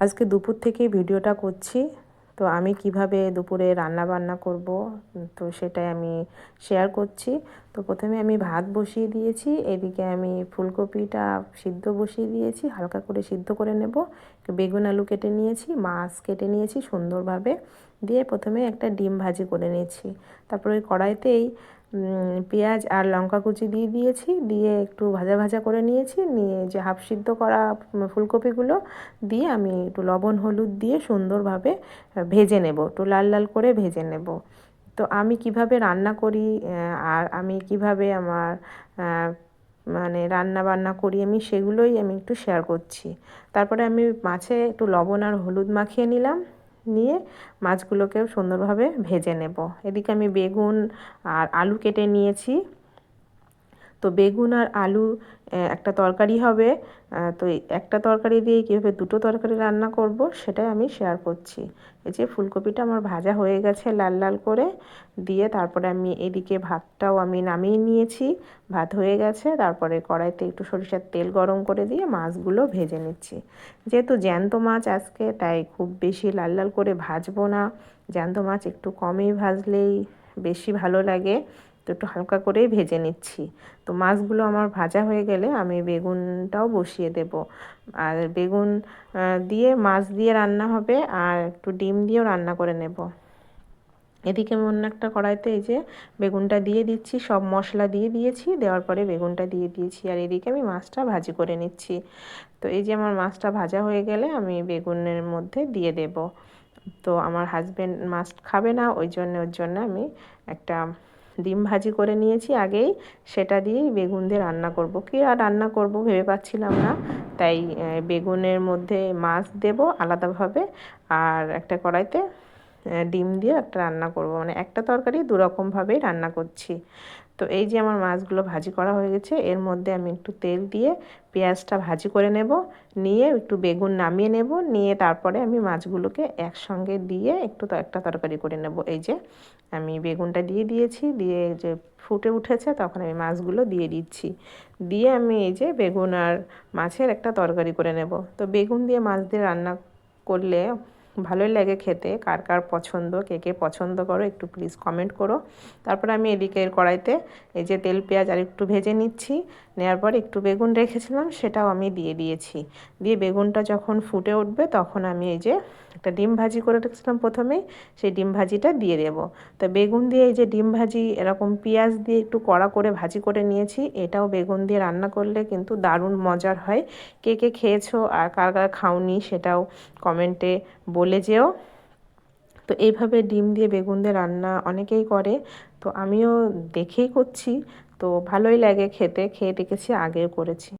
আজকে দুপুর থেকেই ভিডিওটা করছি। তো আমি কীভাবে দুপুরে রান্না বান্না করব, তো সেটাই আমি শেয়ার করছি। তো প্রথমে আমি ভাত বসিয়ে দিয়েছি, এদিকে আমি ফুলকপিটা সিদ্ধ বসিয়ে দিয়েছি, হালকা করে সিদ্ধ করে নেব। বেগুন আলু কেটে নিয়েছি, মাছ কেটে নিয়েছি সুন্দরভাবে। দিয়ে প্রথমে একটা ডিম ভাজি করে নিয়েছি। তারপর ওই কড়াইতেই পেঁয়াজ আর লঙ্কা কুচি দিয়ে দিয়েছি। দিয়ে একটু ভাজা ভাজা করে নিয়েছি। নিয়ে যে হাফ সিদ্ধ করা ফুলকপিগুলো দিয়ে আমি একটু লবণ, হলুদ দিয়ে সুন্দরভাবে ভেজে নেব। একটু লাল লাল করে ভেজে নেব। তো আমি কীভাবে রান্না করি আর আমি কীভাবে আমার মানে রান্না বান্না করি আমি সেগুলোই আমি একটু শেয়ার করছি। তারপরে আমি মাছে একটু লবণ আর হলুদ মাখিয়ে নিলাম। নিয়ে মাছগুলোকেও সুন্দরভাবে ভেজে নেব। এদিকে আমি বেগুন আর আলু কেটে নিয়েছি। তো বেগুন আর আলু একটা তরকারি হবে। তো একটা তরকারি দিয়ে কীভাবে দুটো তরকারি রান্না করব সেটাই আমি শেয়ার করছি। এই যে ফুলকপিটা আমার ভাজা হয়ে গেছে লাল লাল করে, দিয়ে তারপরে আমি এদিকে ভাতটাও আমি নামিয়ে নিয়েছি। ভাত হয়ে গেছে, তারপরে কড়াইতে একটু সরিষার তেল গরম করে দিয়ে মাছগুলো ভেজে নিচ্ছি। যেহেতু জ্যান্ত মাছ আজকে, তাই খুব বেশি লাল লাল করে ভাজবো না। জ্যান্ত মাছ একটু কমই ভাজলেই বেশি ভালো লাগে। তো একটু হালকা করেই ভেজে নিচ্ছি। তো মাছগুলো আমার ভাজা হয়ে গেলে আমি বেগুনটাও বসিয়ে দেব। আর বেগুন দিয়ে মাছ দিয়ে রান্না হবে আর একটু ডিম দিয়েও রান্না করে নেব। এদিকে আমি অন্য একটা কড়াইতে এই যে বেগুনটা দিয়ে দিচ্ছি, সব মশলা দিয়ে দিয়েছি, দেওয়ার পরে বেগুনটা দিয়ে দিয়েছি আর এদিকে আমি মাছটা ভাজি করে নিচ্ছি। তো এই যে আমার মাছটা ভাজা হয়ে গেলে আমি বেগুনের মধ্যে দিয়ে দেব। তো আমার হাজব্যান্ড মাছ খাবে না, ওই জন্য, ওর জন্য আমি একটা ডিম ভাজি করে নিয়েছি আগেই। সেটা দিয়েই বেগুন দিয়ে রান্না করব। কি আর রান্না করব ভেবে পাচ্ছিলাম না। তাই বেগুনের মধ্যে মাছ দেব আলাদাভাবে। আর একটা কড়াইতে ডিম দিয়ে একটা রান্না করব। মানে একটা তরকারি দুরকমভাবেই রান্না করছি। তো এই যে আমার মাছগুলো ভাজি করা হয়ে গেছে, এর মধ্যে আমি একটু তেল দিয়ে পেঁয়াজটা ভাজি করে নেব। নিয়ে একটু বেগুন নামিয়ে নেব। নিয়ে তারপরে আমি মাছগুলোকে একসঙ্গে দিয়ে একটু একটা তরকারি করে নেব। এই যে আমি বেগুনটা দিয়ে দিয়েছি, দিয়ে যে ফুটে উঠেছে, তখন আমি মাছগুলো দিয়ে দিচ্ছি। দিয়ে আমি এই যে বেগুন আর মাছের একটা তরকারি করে নেব। তো বেগুন দিয়ে মাছ দিয়ে রান্না করলে ভালোই লাগে খেতে। কার কার পছন্দ, কে কে পছন্দ করো একটু প্লিজ কমেন্ট করো। তারপর আমি এদিকে কড়াইতে এই যে তেল, পেঁয়াজ আর একটু ভেজে নিচ্ছি। নেওয়ার পর একটু বেগুন রেখেছিলাম, সেটাও আমি দিয়ে দিয়েছি। দিয়ে বেগুনটা যখন ফুটে উঠবে তখন আমি এই যে একটা ডিম ভাজি করে রেখেছিলাম প্রথমেই সেই ডিম ভাজিটা দিয়ে দেব। তো বেগুন দিয়ে এই যে ডিম ভাজি, এরকম পেঁয়াজ দিয়ে একটু কড়া করে ভাজি করে নিয়েছি, এটাও বেগুন দিয়ে রান্না করলে কিন্তু দারুণ মজার হয়। কে কে খেয়েছো আর কার কার খাওনি সেটাও কমেন্টে বলে যেও। তো এইভাবে ডিম দিয়ে বেগুন দিয়ে রান্না অনেকেই করে। তো আমিও দেখেই করছি। তো ভালোই লাগে খেতে, খেয়ে দেখেছি, আগেও করেছি।